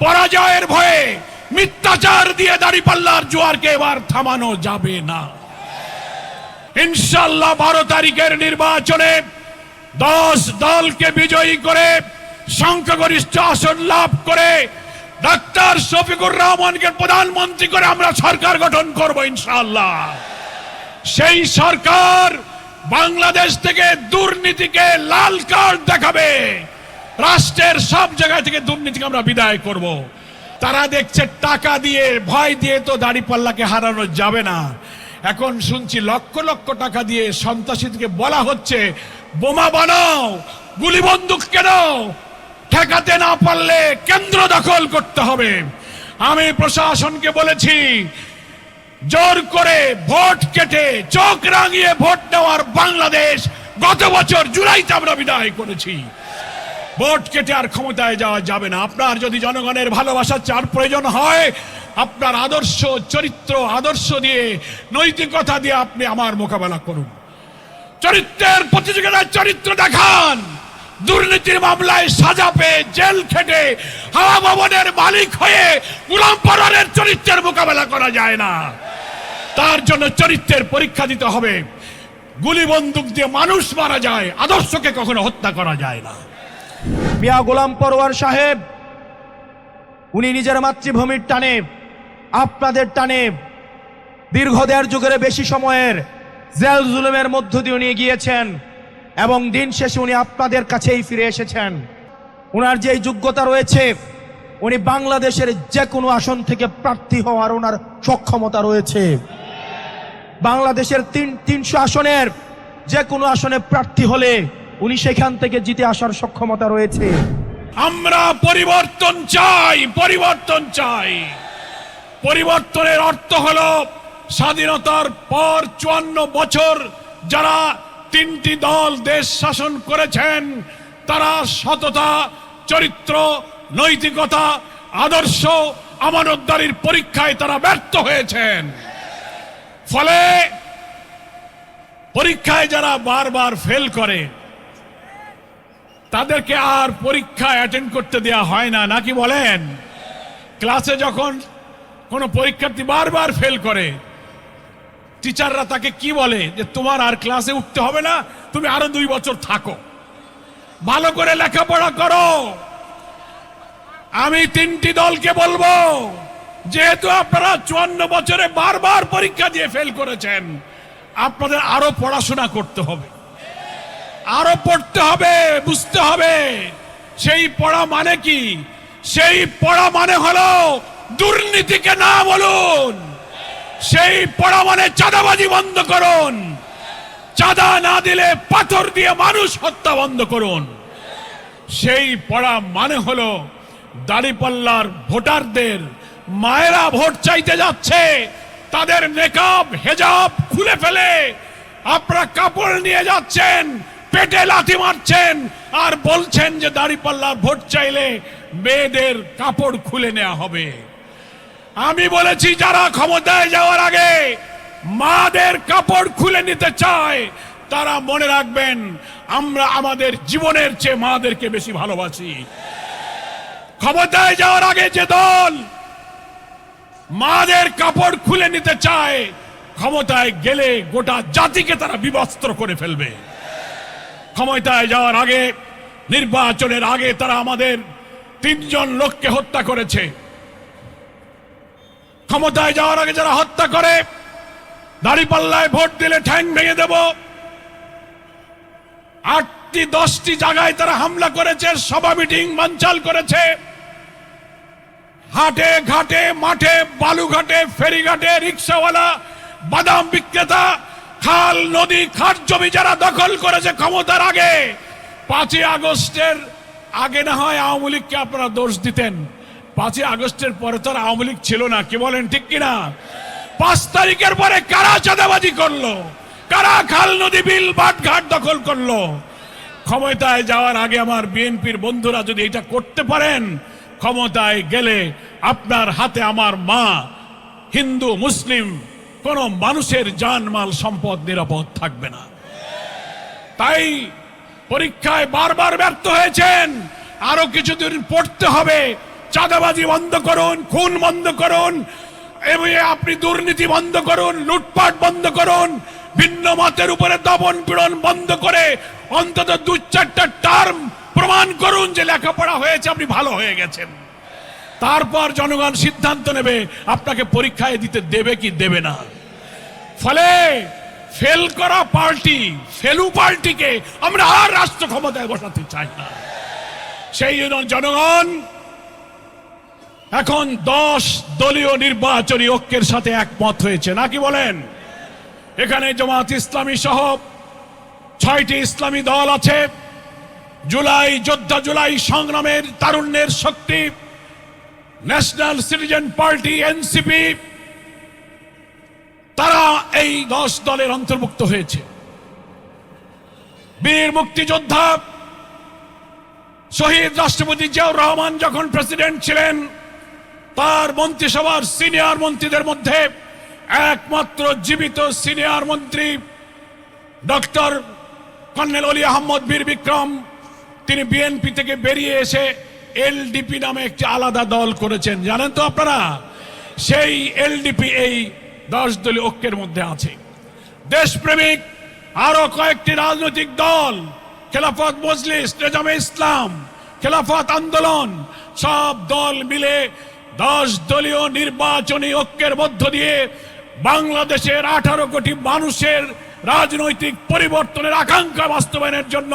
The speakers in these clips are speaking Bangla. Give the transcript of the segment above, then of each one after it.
পরাজয়ের ভয়ে মিথ্যাচার দিয়ে দাড়ি পাল্লার জোয়ারকে এবার থামানো যাবে না। ইনশাল্লাহ বারো তারিখের নির্বাচনে দশ দলকে বিজয়ী করে সংখ্যাগরিষ্ঠ আসন লাভ করে ডাক্তার শফিকুর রহমানকে প্রধানমন্ত্রী করে আমরা সরকার গঠন করব ইনশাল্লাহ সেই সরকার বাংলাদেশ থেকে দুর্নীতিকে লাল কার্ড দেখাবে। রাষ্ট্রের সব জায়গা থেকে দুর্নীতিকে আমরা বিদায় করব। তারা দেখছে টাকা দিয়ে, ভয় দিয়ে তো দাড়ি পাল্লাকে হারানো যাবে না। এখন শুনছি লক্ষ লক্ষ টাকা দিয়ে সন্ত্রাসীদেরকে বলা হচ্ছে, বোমা বানাও, গুলি বন্দুক কেন ঠেকাতে না পারলে কেন্দ্র দখল করতে হবে। আমি প্রশাসনকে বলেছি, জোর করে ভোট কেটে, চোখ রাঙিয়ে ভোট নেওয়ার বাংলাদেশ গত বছর জুলাইতে আমরা বিদায় করেছি। ভোট কেটে আর ক্ষমতায় যাওয়া যাবে না। আপনার যদি জনগণের ভালোবাসা চার প্রয়োজন হয়, আপনার আদর্শ, চরিত্র, আদর্শ দিয়ে, নৈতিকতা দিয়ে আপনি আমার মোকাবেলা করুন। চরিত্রের প্রতিযোগিতায় চরিত্র দেখান। দুর্নীতির মামলায় সাজা পেয়ে জেল খেটে হাওয়া ভবনের মালিক হয়ে গুলাম পরানের চরিত্রের মোকাবেলা করা যায় না। তার জন্য চরিত্রের পরীক্ষা দিতে হবে। গুলি বন্দুক দিয়ে মানুষ মারা যায়, আদর্শকে কখনো হত্যা করা যায় না। মিয়া গোলাম পরোয়ার সাহেব, উনি নিজের মাতৃভূমির টানে, আপনাদের টানে দীর্ঘ দেড় যুগের বেশি সময়ের জেল জুলুমের মধ্য দিয়ে উনি গিয়েছেন এবং দিন শেষে উনি আপনাদের কাছেই ফিরে এসেছেন। ওনার যে যোগ্যতা রয়েছে, উনি বাংলাদেশের যে কোনো আসন থেকে প্রার্থী হওয়ার ওনার সক্ষমতা রয়েছে। বাংলাদেশের তিন তিনশো আসনের যে কোনো আসনে প্রার্থী হলে উনি সেখান থেকে জিতে আসার সক্ষমতা রয়েছে। আমরা পরিবর্তন চাই পরিবর্তন চাই। পরিবর্তনের অর্থ হলো স্বাধীনতার পর চুয়ান্ন বছর যারা তিনটি দল দেশ শাসন করেছেন, তারা সততা, চরিত্র, নৈতিকতা, আদর্শ, আমানতদারির পরীক্ষায় তারা ব্যর্থ হয়েছেন। ফলে পরীক্ষায় যারা বারবার ফেল করে তাদেরকে আর পরীক্ষা অ্যাটেন্ড করতে দেয়া হয় না। নাকি বলেন? ক্লাসে যখন কোনো পরীক্ষার্থী বারবার ফেল করে টিচাররা তাকে কি বলে? যে তোমার আর ক্লাসে উঠতে হবে না, তুমি আরও দুই বছর থাকো। ভালো করে লেখাপড়া করো। আমি তিনটি দলকে বলব, যেহেতু আপনারা চুয়ান্ন বছরে বারবার পরীক্ষা দিয়ে ফেল করেছেন, আপনাদের আরও পড়াশোনা করতে হবে। আরও পড়তে হবে, বুঝতে হবে। সেই পড়া মানে কি? সেই পড়া মানে হলো দুর্নীতিকে না বলুন। সেই পড়া মানে চাঁদাবাজি বন্ধ করুন। চাঁদা না দিলে পাথর দিয়ে মানুষ হত্যা বন্ধ করুন। সেই পড়া মানে হলো দাড়িপাল্লার ভোটারদের মায়েরা ভোট চাইতে যাচ্ছে, তাদের মেকআপ হেজাব খুলে ফেলে, আপনারা কাপড় নিয়ে যাচ্ছেন পেটে লাথি মারছেন আর বলছেন যে দাড়িপাল্লার ভোট চাইলে মেয়েদের কাপড় খুলে নেওয়া হবে। আমি বলেছি, যারা ক্ষমতায় যাওয়ার আগে মাদের কাপড় খুলে নিতে চায়, তারা মনে রাখবেন, আমরা আমাদের জীবনের চেয়ে মাদেরকে বেশি ভালোবাসি। ক্ষমতায় যাওয়ার আগে যে দল মাদের কাপড় খুলে নিতে চায়, ক্ষমতায় গেলে গোটা জাতিকে তারা বিবস্ত্র করে ফেলবে। ক্ষমতায় যাওয়ার আগে, নির্বাচনের আগে তারা আমাদের তিনজন লোককে হত্যা করেছে। ক্ষমতায় যাওয়ার আগে যারা হত্যা করে, দাড়িপাল্লায় ভোট দিলে ঠ্যাং ভেঙে দেব। আটটি, দশটি জায়গায় তারা হামলা করেছে, সভা মিটিং বানচাল করেছে। হাটে, ঘাটে, মাঠে, বালুঘাটে, ফেরিঘাটে, রিক্সাওয়ালা, বাদাম বিক্রেতা খাল, নদী খাট জমি যারা দখল করেছে ক্ষমতার আগে, পাঁচই আগস্টের আগে না হয় আওয়ামী লীগকে আপনারা দোষ দিতেন। পাঁচই আগস্টের পরে তো আওয়ামী লীগ ছিল না, কি বলেন ঠিক কিনা? পাঁচ তারিখের পরে কারা চাঁদাবাজি করল? কারা খাল, নদী, বিল বাট ঘাট দখল করল? ক্ষমতায় যাওয়ার আগে আমার বিএনপির বন্ধুরা যদি এটা করতে পারেন, ক্ষমতায় গেলে আপনার হাতে আমার মা, হিন্দু, মুসলিম কোন মানুষের জানমাল সম্পদ নিরাপদ থাকবে না। তাই পরীক্ষায় বারবার ব্যর্থ হয়েছেন। আরও কিছুদিন পড়তে হবে। চাঁদাবাজি বন্ধ করুন, খুন বন্ধ করুন, এবং আপনি দুর্নীতি বন্ধ করুন, লুটপাট বন্ধ করুন, ভিন্ন মতের উপরে দমন পীড়ন বন্ধ করে অন্তত দু চারটা টার্ম প্রমাণ করুন যে লেখাপড়া হয়েছে, আপনি ভালো হয়ে গেছেন। তারপর জনগণ সিদ্ধান্ত নেবে আপনাকে পরীক্ষায় দিতে দেবে কি দেবে না। ফলে ফেল করা পার্টি ফেলু পার্টিকে আমরা আর রাষ্ট্র ক্ষমতায় বসাতে চাই না। সেই জন্য জনগণ, এখন দশ দলীয় নির্বাচনী ঐক্যের সাথে একমত হয়েছে। নাকি বলেন? এখানে জামাত ইসলামী সহ ছয়টি ইসলামী দল আছে। জুলাই, যোদ্ধা জুলাই সংগ্রামের তারুণ্যের শক্তি। ন্যাশনাল সিটিজেন পার্টি এনসিপি তারা এই দশ দলের অন্তর্ভুক্ত হয়েছে। বীর মুক্তিযোদ্ধা শহীদ রাষ্ট্রপতি জিয়াউর রহমান যখন প্রেসিডেন্ট ছিলেন, তার মন্ত্রিসভার সিনিয়র মন্ত্রীদের মধ্যে একমাত্র জীবিত সিনিয়র মন্ত্রী ডক্টর কর্নেল অলি আহমদ বীর বিক্রম, তিনি বিএনপি থেকে বেরিয়ে এসে এলডিপি নামে একটি আলাদা দল করেছেন। জানেন তো আপনারা? সেই এলডিপি এই দশ দলীয় ঐক্যের মধ্যে আছে। দেশপ্রেমিক, আরও কয়েকটি রাজনৈতিক দল, খেলাফত মজলিস, নেজামে ইসলাম, খেলাফত আন্দোলন, সব দল মিলে দশ দলীয় নির্বাচনী ঐক্যের মধ্য দিয়ে বাংলাদেশের আঠারো কোটি মানুষের রাজনৈতিক পরিবর্তনের আকাঙ্ক্ষা বাস্তবায়নের জন্য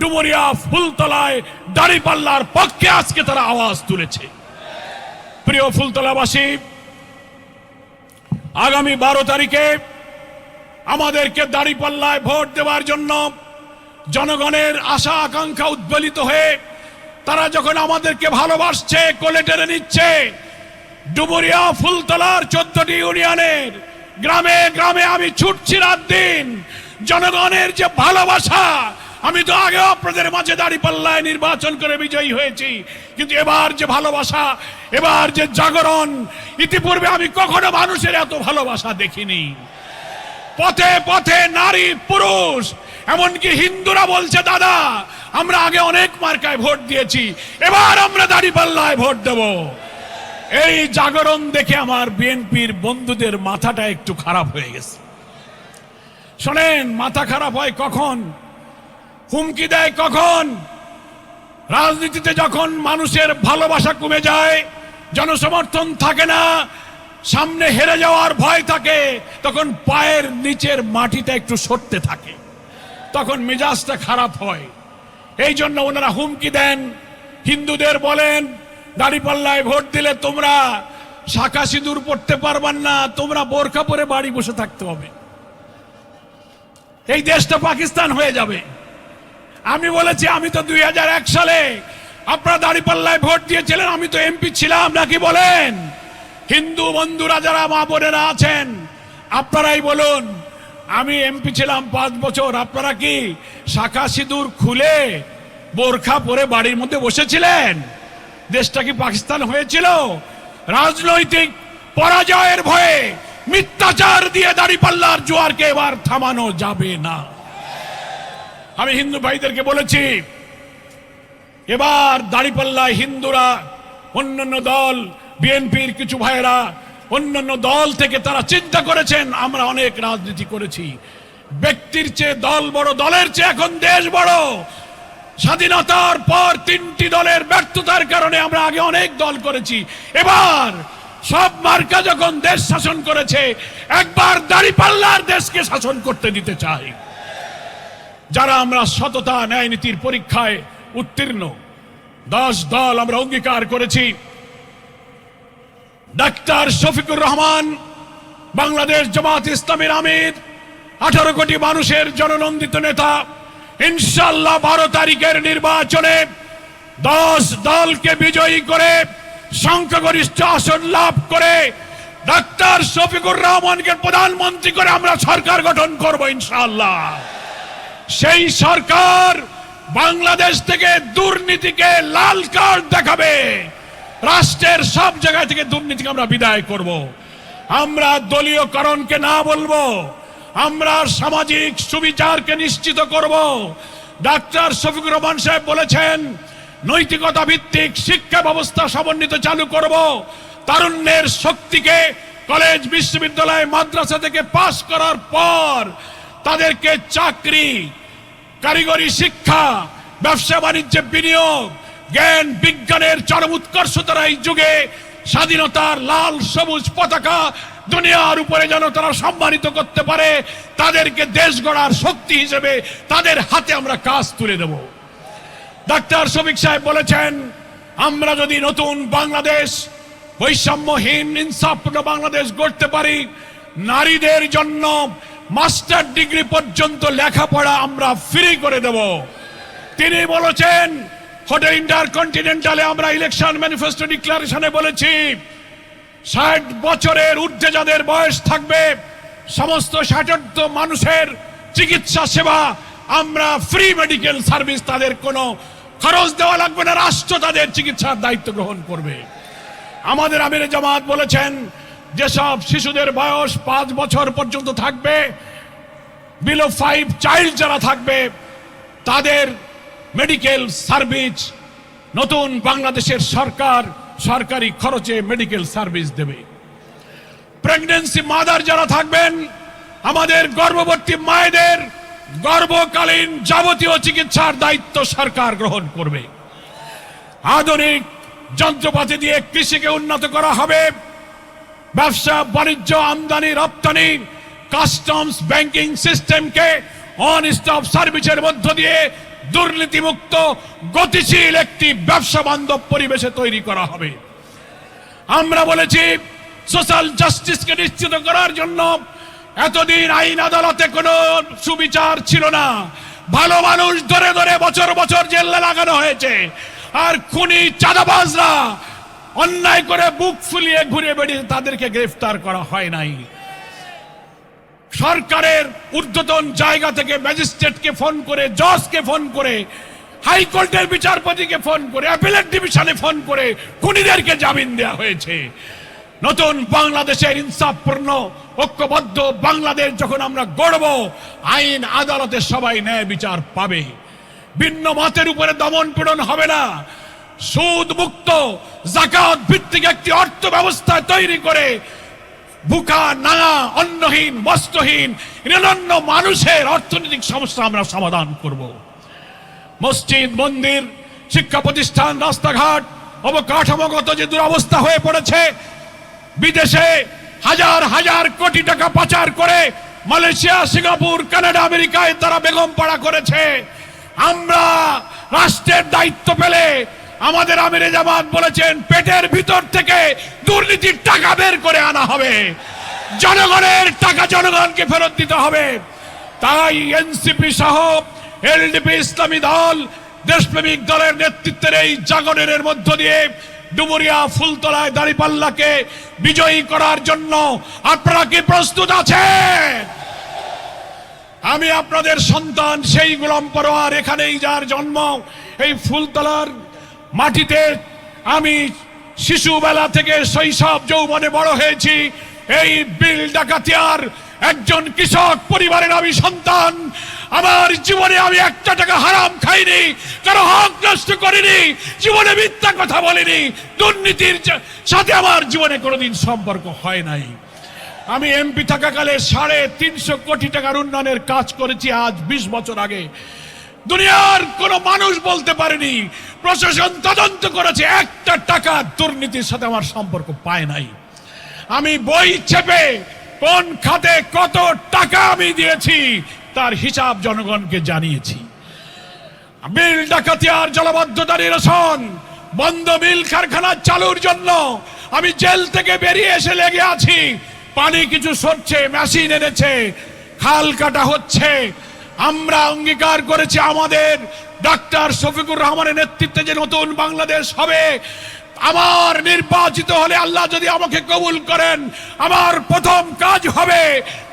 ডুমুরিয়া ফুলতলায় দাড়িপাল্লার পক্ষে আজকে তারা আওয়াজ তুলেছে। প্রিয় ফুলতলাবাসী, আগামী বারো তারিখে আমাদেরকে দাড়িপাল্লায় ভোট দেওয়ার জন্য জনগণের আশা আকাঙ্ক্ষা উদ্বেলিত হয়ে তারা যখন আমাদেরকে ভালোবাসছে, কোলে টেনে নিচ্ছে ডুবুরিয়া ফুলতলার চোদ্দটি ইউনিয়নের গ্রামে গ্রামে আমি ছুটছি রাত দিন। জনগণের যে ভালোবাসা আমি তো আগেও আপনাদের মাঝে দাড়ি পাল্লায় নির্বাচন করে বিজয়ী হয়েছি। কিন্তু এবার যে ভালোবাসা, এবার যে জাগরণ, ইতিপূর্বে আমি কখনো মানুষের এত ভালোবাসা দেখিনি। পথে পথে নারী, পুরুষ, এমনকি হিন্দুরা বলছে, দাদা, আমরা আগে অনেক মার্কায় ভোট দিয়েছি, এবার আমরা দাড়ি পাল্লায় ভোট দেব। এই জাগরণ দেখে আমার বিএনপির বন্ধুদের মাথাটা একটু খারাপ হয়ে গেছে। শোনেন, মাথা খারাপ হয় কখন? হুমকি দেয় কখন? রাজনীতিতে যখন মানুষের ভালোবাসা কমে যায়, জনসমর্থন থাকে না, সামনে হেরে যাওয়ার ভয় থাকে, তখন পায়ের নিচের মাটিটা একটু সরতে থাকে। তখন মেজাজটা খারাপ হয়। এই জন্য ওনারা হুমকি দেন। হিন্দুদের বলেন, দাড়িপাল্লায় ভোট দিলে তোমরা শাখা সিঁদুর পড়তে পারবেন না, তোমরা বোরখা পরে বাড়ি বসে থাকতে হবে। এই দেশটা পাকিস্তান হয়ে যাবে। আমি বলেছি, আমি তো দুই হাজার এক সালে আপনারা দাড়িপাল্লায় ভোট দিয়েছিলেন, আমি তো এমপি ছিলাম নাকি বলেন? হিন্দু বন্ধুরা যারা মা বোনেরা আছেন, আপনারাই বলুন, আমি এমপি ছিলাম পাঁচ বছর, আপনারা কি শাখা সিঁদুর খুলে বোরখা পরে বাড়ির মধ্যে বসেছিলেন? দেশটা কি পাকিস্তান হয়েছিল? রাজনৈতিক পরাজয়ের ভয়ে মিথ্যাচার দিয়ে দাঁড়িপাল্লার জোয়ারকে এবার থামানো যাবে না। আমি হিন্দু ভাইদেরকে বলেছি, এবার দাড়িপাল্লায় হিন্দুরা, অন্যান্য দল, বিএনপির কিছু ভাইয়েরা, অন্যান্য দল থেকে তারা চিন্তা করেছেন, আমরা অনেক রাজনীতি করেছি। ব্যক্তির চেয়ে দল বড়, দলের চেয়ে এখন দেশ বড়। স্বাধীনতার পর তিনটি দলের ব্যর্থতার কারণে আমরা আগে অনেক দল করেছি। এবার সব মার্কা যখন দেশ শাসন করেছে, একবার দাড়িপাল্লার দেশকে শাসন করতে দিতে চাই। যারা আমরা সততা ন্যায় নীতির পরীক্ষায় উত্তীর্ণ দশ দল আমরা অঙ্গীকার করেছি। ডাক্তার শফিকুর রহমান, বাংলাদেশ জামাত ইসলামের আমির, আঠারো কোটি মানুষের জননন্দিত নেতা ইনশাল্লাহ বারো তারিখের নির্বাচনে দশ দলকে বিজয়ী করে, সংখ্যাগরিষ্ঠ আসন লাভ করে, ডাক্তার শফিকুর রহমানকে প্রধানমন্ত্রী করে আমরা সরকার গঠন করব ইনশাআল্লাহ। সেই সরকার বাংলাদেশ থেকে দুর্নীতিকে লাল কার্ড দেখাবে। রাষ্ট্রের সব জায়গা থেকে দুর্নীতিকে আমরা বিদায় করব। আমরা দলীয়করণকে না বলব, আমরা সামাজিক সুবিচারকে নিশ্চিত করব। ডাক্তার শফিকুর রহমান সাহেব বলেছেন, নৈতিকতা ভিত্তিক শিক্ষা ব্যবস্থা সমন্বিত চালু করব। তারুণ্যের শক্তিকে কলেজ, বিশ্ববিদ্যালয়, মাদ্রাসা থেকে পাশ করার পর তাদেরকে চাকরি, কারিগরি শিক্ষা, ব্যবসা বাণিজ্যে বিনিয়োগ, জ্ঞান, বিজ্ঞানের চরম উৎকর্ষতার এই যুগে স্বাধীনতার লাল, সবুজ পতাকা দুনিয়ার উপরে যেন তারা সম্মানিত করতে পারে, তাদেরকে দেশ গড়ার শক্তি হিসেবে তাদের হাতে আমরা কাজ তুলে দেব। ডাক্তার শফিক সাহেব বলেছেন, আমরা যদি নতুন বাংলাদেশ, বৈষম্যহীন, ইনসাফপূর্ণ বাংলাদেশ গড়তে পারি, নারীদের জন্য মাস্টার ডিগ্রি পর্যন্ত লেখাপড়া আমরা ফ্রি করে দেব। তিনি বলেছেন হোটেল ইন্টার কন্টিনেন্টালে আমরা ইলেকশন ম্যানিফেস্টো ডিক্লারেশনে বলেছি, ষাট বছরের ঊর্ধ্বে যাদের বয়স থাকবে, সমস্ত ষাটার্থ মানুষের চিকিৎসা সেবা, আমরা ফ্রি মেডিকেল সার্ভিস তাদের কোনো খরচ দেওয়া লাগবে না, রাষ্ট্র তাদের চিকিৎসার দায়িত্ব গ্রহণ করবে। আমাদের আমির জামাত বলেছেন যেসব শিশুদের বয়স পাঁচ বছর পর্যন্ত থাকবে বিলো ফাইভ চাইল্ড যারা থাকবে, তাদের মেডিকেল সার্ভিস নতুন বাংলাদেশের সরকার সরকারি খরচে মেডিকেল সার্ভিস দেবে। প্রেগনেন্সি মাদার যারা থাকবেন, আমাদের গর্ভবতী মায়েদের গর্ভকালীন যাবতীয় চিকিৎসার দায়িত্ব সরকার গ্রহণ করবে। আধুনিক যন্ত্রপাতি দিয়ে কৃষিকে উন্নত করা হবে। ব্যবসা, বাণিজ্য, আমদানি, রপ্তানি কাস্টমস ব্যাংকিং সিস্টেমকে অন স্টপ সার্ভিসের মধ্য দিয়ে দুর্নীতিমুক্ত, গতিশীল একটি ব্যবসা বান্ধব পরিবেশে তৈরি করা হবে। আমরা বলেছি সোশ্যাল জাস্টিসকে নিশ্চিত করার জন্য এতদিন আইন আদালতে কোনো সুবিচার ছিল না। ভালো মানুষ ধরে ধরে বছর বছর জেলে লাগানো হয়েছে। আর খুনি চাঁদাবাজরা অন্যায় করে বুক ফুলিয়ে ঘুরে বেড়িয়ে তাদেরকে গ্রেফতার করা হয় নাই। সরকারের ঊর্ধ্বতন জায়গা থেকে ম্যাজিস্ট্রেটকে ফোন করে, জজকে ফোন করে, হাইকোর্টের বিচারপতিকে ফোন করে অ্যাপেলেট ডিভিশনে ফোন করে খুনিদেরকে জামিন দেওয়া হয়েছে। নতুন বাংলাদেশের ইনসাফপূর্ণ, ঐক্যবদ্ধ বাংলাদেশ যখন আমরা গড়ব, আইন আদালতে সবাই ন্যায় বিচার পাবে। ভিন্ন মতের উপরে দমন পীড়ন হবে না। সুদ মুক্ত জাকাত ভিত্তিক একটি অর্থ ব্যবস্থা তৈরি করে বুকা নাঙা অন্নহীন বস্ত্রহীন নিরন্ন মানুষের অর্থনৈতিক সমস্যা আমরা সমাধান করব। মসজিদ, মন্দির, শিক্ষা প্রতিষ্ঠান, রাস্তাঘাট, অবকাঠামোগত যে দুরবস্থা হয়ে পড়েছে, বিদেশে হাজার হাজার কোটি টাকা পাচার করে মালয়েশিয়া, সিঙ্গাপুর, কানাডা, আমেরিকায় তারা বেগম পাড়া করেছে। আমরা রাষ্ট্রের দায়িত্ব পেলে আমাদের আমিরে জামাত বলেছেন, পেটের ভিতর থেকে দুর্নীতির টাকা বের করে আনা হবে। জনগণের টাকা জনগণকে ফেরত দিতে হবে। তাই এনসিপি সহ এলডিপি ইসলামী দল, দেশপ্রেমিক দলের নেতৃত্বের এই জাগরণের মধ্য দিয়ে ডুবুরিয়া ফুলতলায় দাঁড়িপাল্লাকে বিজয়ী করার জন্য আপনারা কি প্রস্তুত আছেন? আমি আপনাদের সন্তান সেই গোলাম পরোয়ার, এখানেই যার জন্ম। এই ফুলতলার মাটিতে আমি শিশুবেলা থেকে শৈশব যৌবনে বড় হয়েছি। এই বিল ডাকাতিয়ার একজন কৃষক পরিবারের আমি সন্তান। আমার জীবনে আমি একটা টাকা হারাম খাইনি, কারও হক নষ্ট করিনি, জীবনে মিথ্যা কথা বলিনি। দুর্নীতির সাথে আমার জীবনে কোনোদিন সম্পর্ক হয় নাই। আমি এমপি থাকাকালে সাড়ে তিনশো কোটি টাকার উন্নয়নের কাজ করেছি আজ বিশ বছর আগে। দুনিয়ার কোন মানুষ বলতে পারেনি। প্রশাসন তদন্ত করেছে, একটা টাকা দুর্নীতির সাথে আমার সম্পর্ক পায় নাই। আমি বই চেপে কোন খাতে কত টাকা আমি দিয়েছি, তার হিসাব জনগণকে জানিয়েছি। বিল ডাকাতিয়ার জলবদ্ধতা নিরসন, বন্ধ মিল কারখানা চালুর জন্য আমি জেল থেকে বেরিয়ে এসে লেগে আছি। পানি কিছু সরছে, মেশিন এনেছে, খাল কাটা হচ্ছে আমরা অঙ্গীকার করেছি আমাদের ডাক্তার শফিকুর রহমানের নেতৃত্বে যে নতুন বাংলাদেশ হবে। আমার নির্বাচিত হলে আল্লাহ যদি আমাকে কবুল করেন, আমার প্রথম কাজ হবে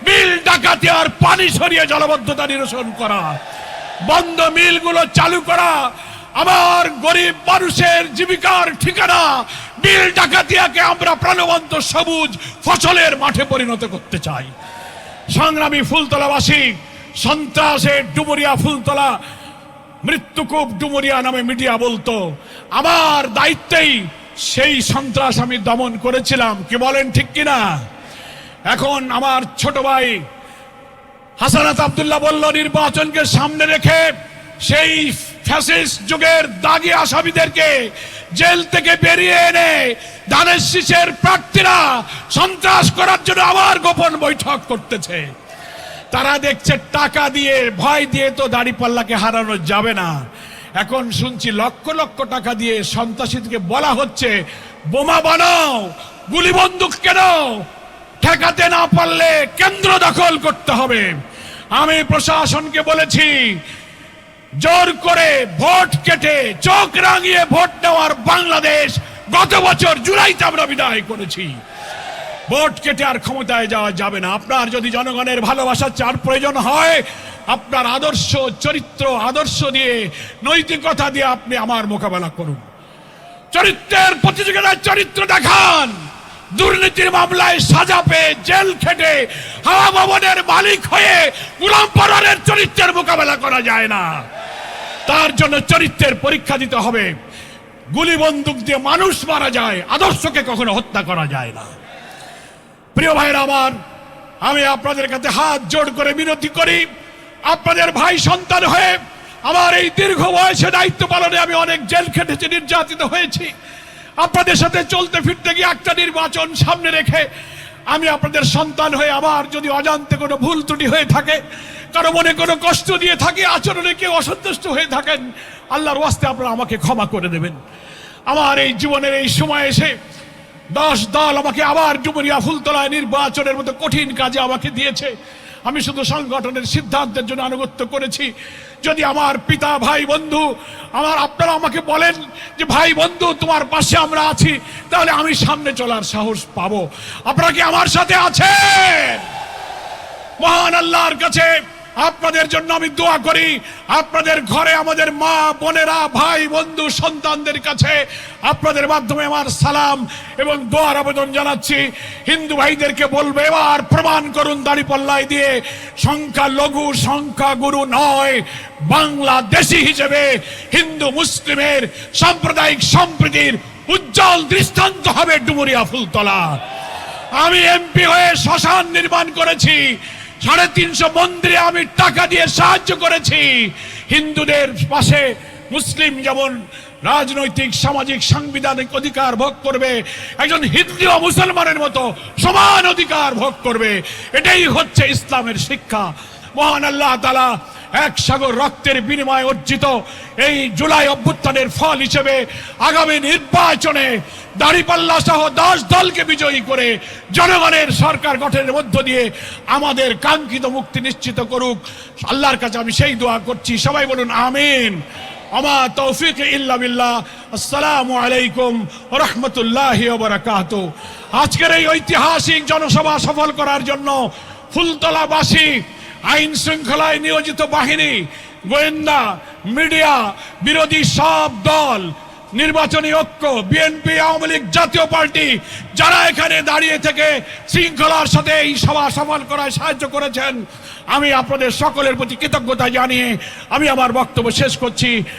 বিল ডাকাতিয়ার পানি সরিয়ে জলবদ্ধতা নিরসন করা। বন্ধ মিলগুলো চালু করা। আমার গরিব মানুষের জীবিকার ঠিকানা বিল ডাকাতিয়াকে আমরা প্রাণবন্ত সবুজ ফসলের মাঠে পরিণত করতে চাই। সংগ্রামী ফুলতলাবাসী সন্ত্রাসের ডুমুরিয়া ফুলতলা, মৃত্যুকূপ ডুমুরিয়া নামে মিডিয়া বলতো। আমার দায়িত্বেই সেই সন্ত্রাস আমি দমন করেছিলাম। কি বলেন ঠিক কিনা এখন আমার ছোট ভাই হাসানাত আবদুল্লাহ বলল, নির্বাচনকে সামনে রেখে সেই ফ্যাসিস্ট যুগের দাগি আসামিদেরকে জেল থেকে বেরিয়ে এনে ধানের শীষের প্রার্থীরা সন্ত্রাস করার জন্য আবার গোপন বৈঠক করতেছে। তারা দেখছে টাকা দিয়ে, ভয় দিয়ে তো দাড়িপাল্লাকে হারানো যাবে না। এখন শুনছি লক্ষ লক্ষ টাকা দিয়ে সন্ত্রাসীদেরকে বলা হচ্ছে, বোমা বানাও গুলি বন্দুক কেন ঠেকাতে না পারলে কেন্দ্র দখল করতে হবে। আমি প্রশাসনকে বলেছি, জোর করে ভোট কেটে, চোখ রাঙিয়ে ভোট নেওয়ার বাংলাদেশ গত বছর জুলাইতে আমরা বিদায় করেছি। ভোট কেটে আর ক্ষমতায় যাওয়া যাবে না। আপনার যদি জনগণের ভালোবাসার চার প্রয়োজন হয়, আপনার আদর্শ, চরিত্র, আদর্শ দিয়ে, নৈতিকতা দিয়ে আপনি আমার মোকাবেলা করুন। চরিত্রের প্রতিযোগিতার চরিত্র দেখান। দুর্নীতির মামলায় সাজা পেয়ে জেল খেটে হাওয়া ভবনের মালিক হয়ে গুলাম পরানের চরিত্রের মোকাবেলা করা যায় না। তার জন্য চরিত্রের পরীক্ষা দিতে হবে। গুলি বন্দুক দিয়ে মানুষ মারা যায়, আদর্শকে কখনো হত্যা করা যায় না। প্রিয় ভাইরা আমার, আমি আপনাদের কাছে হাত জোড় করে বিনতি করি। আপনাদের ভাই সন্তান হয়ে আমার এই দীর্ঘ বয়সে দায়িত্ব পালনে আমি অনেক জেল খেটেছি, নির্যাতিত হয়েছি। আপনাদের সাথে চলতে ফিরতে গিয়ে একটা নির্বাচন সামনে রেখে আমি আপনাদের সন্তান হয়ে আমার যদি অজান্তে কোনো ভুল ত্রুটি হয়ে থাকে, কারও মনে কোনো কষ্ট দিয়ে থাকে, আচরণে কেউ অসন্তুষ্ট হয়ে থাকেন, আল্লাহর ওয়াস্তে আপনারা আমাকে ক্ষমা করে দেবেন। আমার এই জীবনের এই সময় এসে দশ দল আমাকে আবার ডুমুরিয়া ফুলতলায় নির্বাচনের মতো কঠিন কাজে আমাকে দিয়েছে। আমি শুধু সংগঠনের সিদ্ধান্তের জন্য আনুগত্য করেছি। যদি আমার পিতা, ভাই, বন্ধু আমার আপনারা আমাকে বলেন যে, ভাই, বন্ধু, তোমার পাশে আমরা আছি, তাহলে আমি সামনে চলার সাহস পাবো। আপনারা কি আমার সাথে আছেন? মহান আল্লাহর কাছে আপনাদের জন্য আমি দোয়া করি, আপনাদের ঘরে আমাদের মা, বোনেরা, ভাই, বন্ধু, সন্তানদের কাছে আপনাদের মাধ্যমে আমার সালাম এবং দোয়ার আবেদন জানাচ্ছি। হিন্দু ভাইদেরকে বলব, এবার প্রমাণ করুন দাড়িপাল্লায় দিয়ে, সংখ্যা লঘু, সংখ্যা গুরু নয়, বাংলাদেশি হিসেবে হিন্দু মুসলিমের সাম্প্রদায়িক সম্প্রীতির উজ্জ্বল দৃষ্টান্ত হবে ডুমুরিয়া ফুলতলা। আমি এমপি হয়ে শ্মশান নির্মাণ করেছি সাড়ে তিনশো মন্দিরে আমি টাকা দিয়ে সাহায্য করেছি। হিন্দুদের পাশে মুসলিম যেমন রাজনৈতিক, সামাজিক, সাংবিধানিক অধিকার ভোগ করবে, একজন হিন্দু ও মুসলমানের মতো সমান অধিকার ভোগ করবে। এটাই হচ্ছে ইসলামের শিক্ষা। মহান আল্লাহ তালা এক সাগর রক্তের বিনিময়ে অর্জিত এই জুলাই অভ্যুত্থানের ফল হিসেবে আগামী নির্বাচনে দাড়িপাল্লা সহ দশ দলকে বিজয়ী করে জনগণের সরকার গঠনের মধ্য দিয়ে আমাদের কাঙ্ক্ষিত মুক্তি নিশ্চিত করুক। আল্লাহর কাছে আমি সেই দোয়া করছি। সবাই বলুন আমিন। আমা তৌফিক ইল্লা বিল্লাহ। আসসালামু আলাইকুম রহমতুল্লাহ বারাকাত। আজকের এই ঐতিহাসিক জনসভা সফল করার জন্য ফুলতলাবাসী আইন শৃঙ্খলায় নিয়োজিত বাহিনী, গোয়েন্দা, মিডিয়া, বিরোধী সব দল, নির্বাচনী ঐক্য, বিএনপি, আওয়ামী লীগ জাতীয় পার্টি, যারা এখানে দাঁড়িয়ে থেকে শৃঙ্খলার সাথে এই সভা সফল করায় সাহায্য করেছেন, আমি আপনাদের সকলের প্রতি কৃতজ্ঞতা জানিয়ে আমি আমার বক্তব্য শেষ করছি।